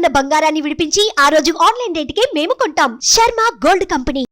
ఉన్న బంగారాన్ని విడిపించి ఆ రోజు ఆన్లైన్ రేటుకే మేము కొంటాం. Sharma gold company.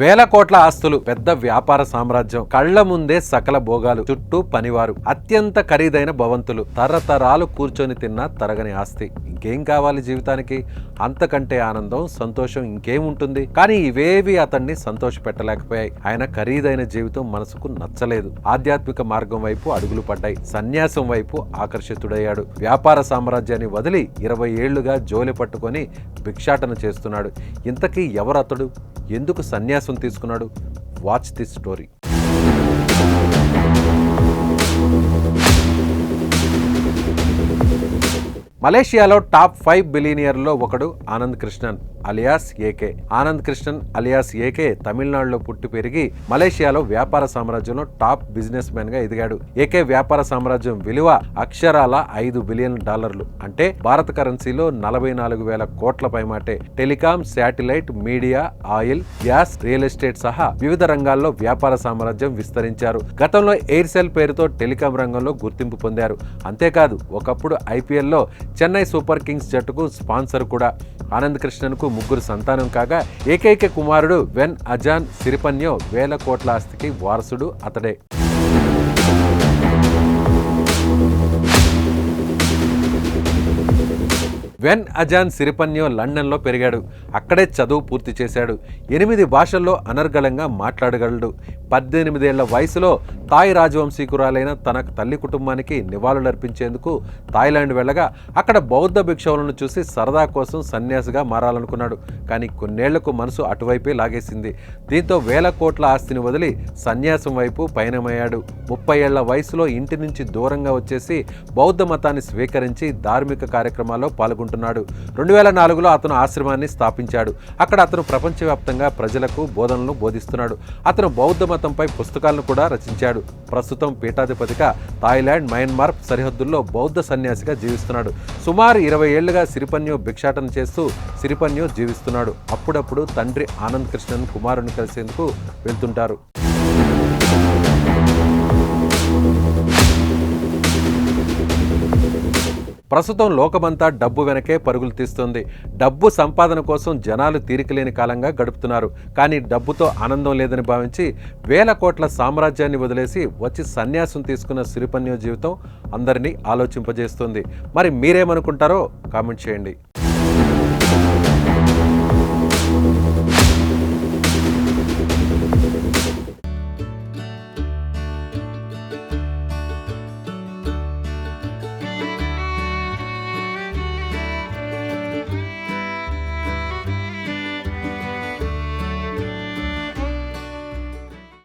వేల కోట్ల ఆస్తులు పెద్ద వ్యాపార సామ్రాజ్యం కళ్ళ ముందే సకల భోగాలు చుట్టూ పనివారు అత్యంత ఖరీదైన భవంతులు తరతరాలు కూర్చొని తిన్న తరగని ఆస్తి. ఇంకేం కావాలి జీవితానికి? అంతకంటే ఆనందం సంతోషం ఇంకేముంటుంది కానీ ఇవేవి అతన్ని సంతోష పెట్టలేకపోయాయి ఆయన ఖరీదైన జీవితం మనసుకు నచ్చలేదు. ఆధ్యాత్మిక మార్గం వైపు అడుగులు పడ్డాయి. సన్యాసం వైపు ఆకర్షితుడయ్యాడు. వ్యాపార సామ్రాజ్యాన్ని వదిలి ఇరవై ఏళ్ళుగా జోలి పట్టుకొని భిక్షాటన చేస్తున్నాడు. ఇంతకీ ఎవరతడు? ఎందుకు సన్యాసం తీసుకున్నాడు? Watch the story. మలేషియాలో టాప్ ఫైవ్ బిలీనియర్లో ఒకడు Anand Krishnan. Alias AK. Anand Krishnan alias AK తమిళనాడులో పుట్టి పెరిగి మలేషియాలో వ్యాపార సామ్రాజ్యంలో టాప్ బిజినెస్ మ్యాన్గా ఎదిగాడు. ఏకే వ్యాపార సామ్రాజ్యం విలువ అక్షరాల ఐదు బిలియన్ డాలర్లు. అంటే భారత కరెన్సీలో నలభై నాలుగు వేల కోట్ల పైమాటే. Telecom satellite media oil gas real estate సహా వివిధ రంగాల్లో వ్యాపార సామ్రాజ్యం విస్తరించారు. గతంలో ఎయిర్సెల్ పేరుతో టెలికాం రంగంలో గుర్తింపు పొందారు. అంతేకాదు ఒకప్పుడు ఐపీఎల్లో చెన్నై సూపర్ కింగ్స్ జట్టుకు స్పాన్సర్ కూడా. ఆనంద్ కృష్ణన్కు ముగ్గురు సంతానం కాగా ఏకైక కుమారుడు వెన్ అజాన్ సిరిపన్యో వేల కోట్ల ఆస్తికి వారసుడు అతడే. వెన్ అజాన్ సిరిపన్యో లండన్లో పెరిగాడు. అక్కడే చదువు పూర్తి చేశాడు. ఎనిమిది భాషల్లో అనర్గళంగా మాట్లాడగలడు. పద్దెనిమిదేళ్ళ వయసులో తాయ్ రాజవంశీకురాలైన తన తల్లి కుటుంబానికి నివాళులర్పించేందుకు థాయిలాండ్ వెళ్ళగా అక్కడ బౌద్ధ భిక్షువులను చూసి సరదా కోసం సన్యాసిగా మారాలనుకున్నాడు. కానీ కొన్నేళ్ళకు మనసు అటువైపే లాగేసింది. దీంతో వేల కోట్ల ఆస్తిని వదిలి సన్యాసం వైపు పయనమయ్యాడు. ముప్పై ఏళ్ళ వయసులో ఇంటి నుంచి దూరంగా వచ్చేసి బౌద్ధ మతాన్ని స్వీకరించి ధార్మిక కార్యక్రమాల్లో పాల్గొంటున్నాడు. రెండు వేల నాలుగులో అతను ఆశ్రమాన్ని స్థాపించాడు. అక్కడ అతను ప్రపంచవ్యాప్తంగా ప్రజలకు బోధనలు బోధిస్తున్నాడు. అతను బౌద్ధ మతంపై పుస్తకాలను కూడా రచించాడు. ప్రస్తుతం పీఠాధిపతిగా థాయిలాండ్ మయన్మార్ సరిహద్దుల్లో బౌద్ధ సన్యాసిగా జీవిస్తున్నాడు. సుమారు ఇరవై ఏళ్ళుగా సిరిపన్యు భిక్షాటన చేస్తూ సిరిపన్యు జీవిస్తున్నాడు. అప్పుడప్పుడు తండ్రి ఆనంద్ కృష్ణన్ కుమారుని కలిసేందుకు వెళ్తుంటారు. ప్రస్తుతం లోకమంతా డబ్బు వెనకే పరుగులు తీస్తుంది. డబ్బు సంపాదన కోసం జనాలు తీరికలేని కాలంగా గడుపుతున్నారు. కానీ డబ్బుతో ఆనందం లేదని భావించి వేల కోట్ల సామ్రాజ్యాన్ని వదిలేసి వచ్చి సన్యాసం తీసుకున్న సిరిపన్యో జీవితం అందరినీ ఆలోచింపజేస్తుంది. మరి మీరేమనుకుంటారో కామెంట్ చేయండి.